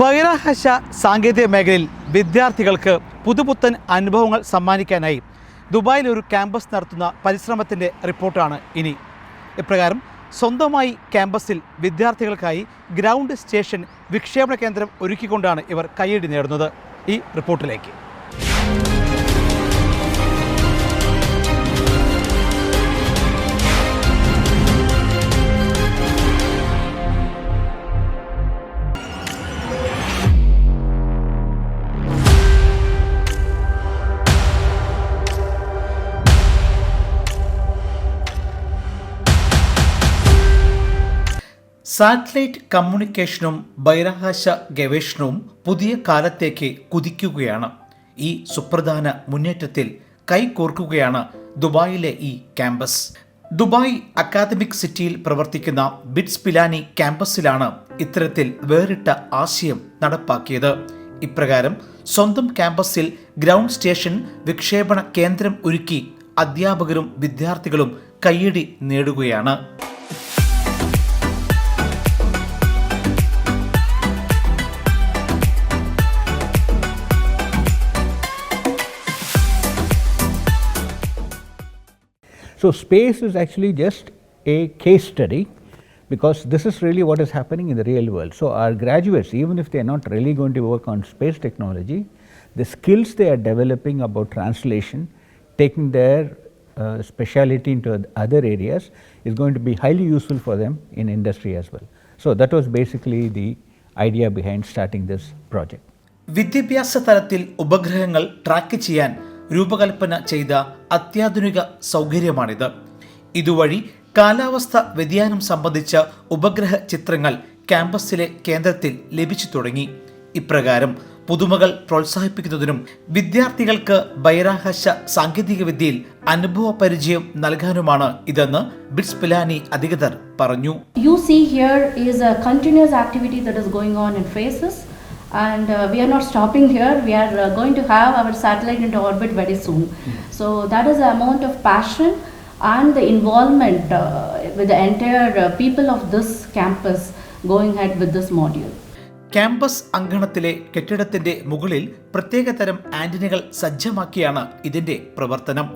ബഹിരാകാശ സാങ്കേതിക മേഖലയിൽ വിദ്യാർത്ഥികൾക്ക് പുതുപുത്തൻ അനുഭവങ്ങൾ സമ്മാനിക്കാനായി ദുബായിൽ ഒരു ക്യാമ്പസ് നടത്തുന്ന പരിശ്രമത്തിന്റെ റിപ്പോർട്ടാണ് ഇനി. ഇപ്രകാരം സ്വന്തമായി ക്യാമ്പസിൽ വിദ്യാർത്ഥികൾക്കായി ഗ്രൗണ്ട് സ്റ്റേഷൻ വിക്ഷേപണ കേന്ദ്രം ഒരുക്കിക്കൊണ്ടാണ് ഇവർ കൈയടി നേടുന്നത്. ഈ റിപ്പോർട്ടിലേക്ക്. സാറ്റലൈറ്റ് കമ്മ്യൂണിക്കേഷനും ബഹിരാകാശ ഗവേഷണവും പുതിയ കാലത്തേക്ക് കുതിക്കുകയാണ്. ഈ സുപ്രധാന മുന്നേറ്റത്തിൽ കൈകോർക്കുകയാണ് ദുബായിലെ ഈ ക്യാമ്പസ്. ദുബായ് അക്കാദമിക് സിറ്റിയിൽ പ്രവർത്തിക്കുന്ന ബിറ്റ്സ് പിലാനി ക്യാമ്പസിലാണ് ഇത്തരത്തിൽ വേറിട്ട ആശയം നടപ്പാക്കിയത്. ഇപ്രകാരം സ്വന്തം ക്യാമ്പസിൽ ഗ്രൗണ്ട് സ്റ്റേഷൻ വിക്ഷേപണ കേന്ദ്രം ഒരുക്കി അധ്യാപകരും വിദ്യാർത്ഥികളും കയ്യടി നേടുകയാണ്. So, space is actually just a case study because this is really what is happening in the real world. So, our graduates, even if they are not really going to work on space technology, the skills they are developing about translation, taking their uh, speciality into oth- other areas is going to be highly useful for them in industry as well. So, that was basically the idea behind starting this project. വിദ്യാഭ്യാസ തലത്തിൽ ഉപഗ്രഹങ്ങൾ track ചെയ്യാൻ രൂപകൽപ്പന ചെയ്ത അത്യാധുനിക സൗകര്യമാണിത്. ഇതുവഴി കാലാവസ്ഥ വ്യതിയാനം സംബന്ധിച്ച ഉപഗ്രഹ ചിത്രങ്ങൾ ക്യാമ്പസിലെ കേന്ദ്രത്തിൽ ലഭിച്ചു തുടങ്ങി. ഇപ്രകാരം പുതുമകൾ പ്രോത്സാഹിപ്പിക്കുന്നതിനും വിദ്യാർത്ഥികൾക്ക് ബഹിരാകാശ സാങ്കേതികവിദ്യയിൽ അനുഭവ പരിചയം നൽകാനുമാണ് ഇതെന്ന് ബിറ്റ്സ് പിലാനി അധികൃതർ പറഞ്ഞു. You see here is a continuous activity that is going on in phases. And uh, we are not stopping here. We are uh, going to have our satellite into orbit very soon. mm. So that is the amount of passion and the involvement uh, with the entire uh, people of this campus going ahead with this module. Campus അങ്കണത്തിലെ കെട്ടിടത്തിന്റെ മുകളിൽ പ്രത്യേകതരം ആന്റിനകൾ സജ്ജമാക്കിയാണ് ഇതിന്റെ പ്രവർത്തനം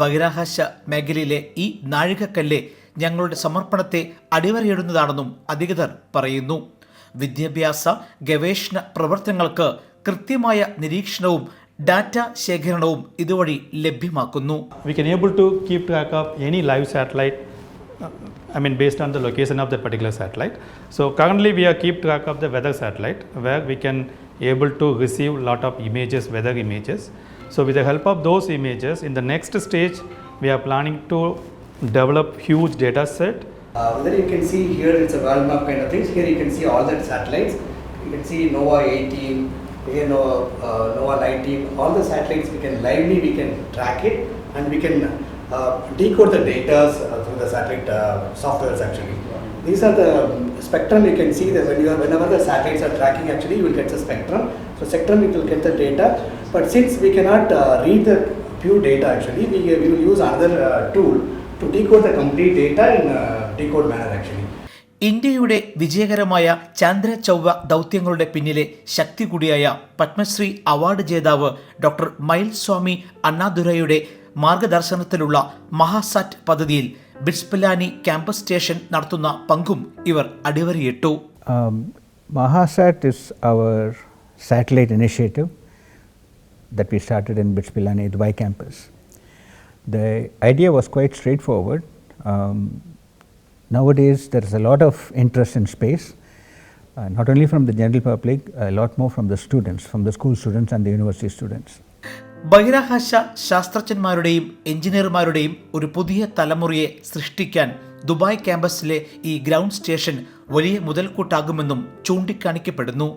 ബഹിരാകാശ മേഖലയിലെ ഈ നാഴികക്കല്ല് ഞങ്ങളുടെ സമർപ്പണത്തെ അടിവരയിടുന്നതാണെന്നും അധികൃതർ പറയുന്നു വിദ്യാഭ്യാസ ഗവേഷണ പ്രവർത്തനങ്ങൾക്ക് കൃത്യമായ നിരീക്ഷണവും ഡാറ്റ ശേഖരണവും ഇതുവഴി ലഭ്യമാക്കുന്നു can able to keep track of any live satellite uh, i mean based on the location of that particular satellite so currently we are keep track of the weather satellite where we can able to receive lot of images weather images so with the help of those images in the next stage we are planning to develop huge data set Uh, whether you can see here it's a world map kind of things. Here you can see all the satellites. You can see NOAA 18, here NOAA, uh, NOAA 19. All the satellites we can lively we can track it and we can uh, decode the data uh, through the satellite uh, softwares actually. These are the um, spectrum you can see that when you are, whenever the satellites are tracking actually you will get the spectrum. So spectrum it will get the data. But since we cannot uh, read the pure data actually, we, we will use another uh, tool to decode the complete data in uh, decode manner actually. ഇന്ത്യയുടെ വിജയകരമായ ചന്ദ്ര ചൊവ്വ ദൗത്യങ്ങളുടെ പിന്നിലെ ശക്തി കൂടിയായ Padmashri award ജേതാവ് doctor Mylswamy അണ്ണാദുരയുടെ അണ്ണാദുരൈയുടെ മാർഗദർശനത്തിലുള്ള മഹാസാറ്റ് പദ്ധതിയിൽ ബിറ്റ്സ്പിലാനി ക്യാമ്പസ് സ്റ്റേഷൻ നടത്തുന്ന പങ്കും ഇവർ അടിവരയിട്ടു Mahasat is our satellite initiative that we started in BITS Pilani, Dubai campus. The idea was quite straightforward. Um, nowadays, there is a lot of interest in space, uh, not only from the general public, a lot more from the students, from the school students and the university students. ബഹിരാകാശ ശാസ്ത്രജ്ഞന്മാരുടെയും എഞ്ചിനീയർമാരുടെയും ഒരു പുതിയ തലമുറയെ സൃഷ്ടിക്കാൻ Dubai ക്യാമ്പസിലെ ഈ ground station വലിയ മുതൽക്കൂട്ടാകുമെന്നും ചൂണ്ടിക്കാണിക്കപ്പെടുന്നു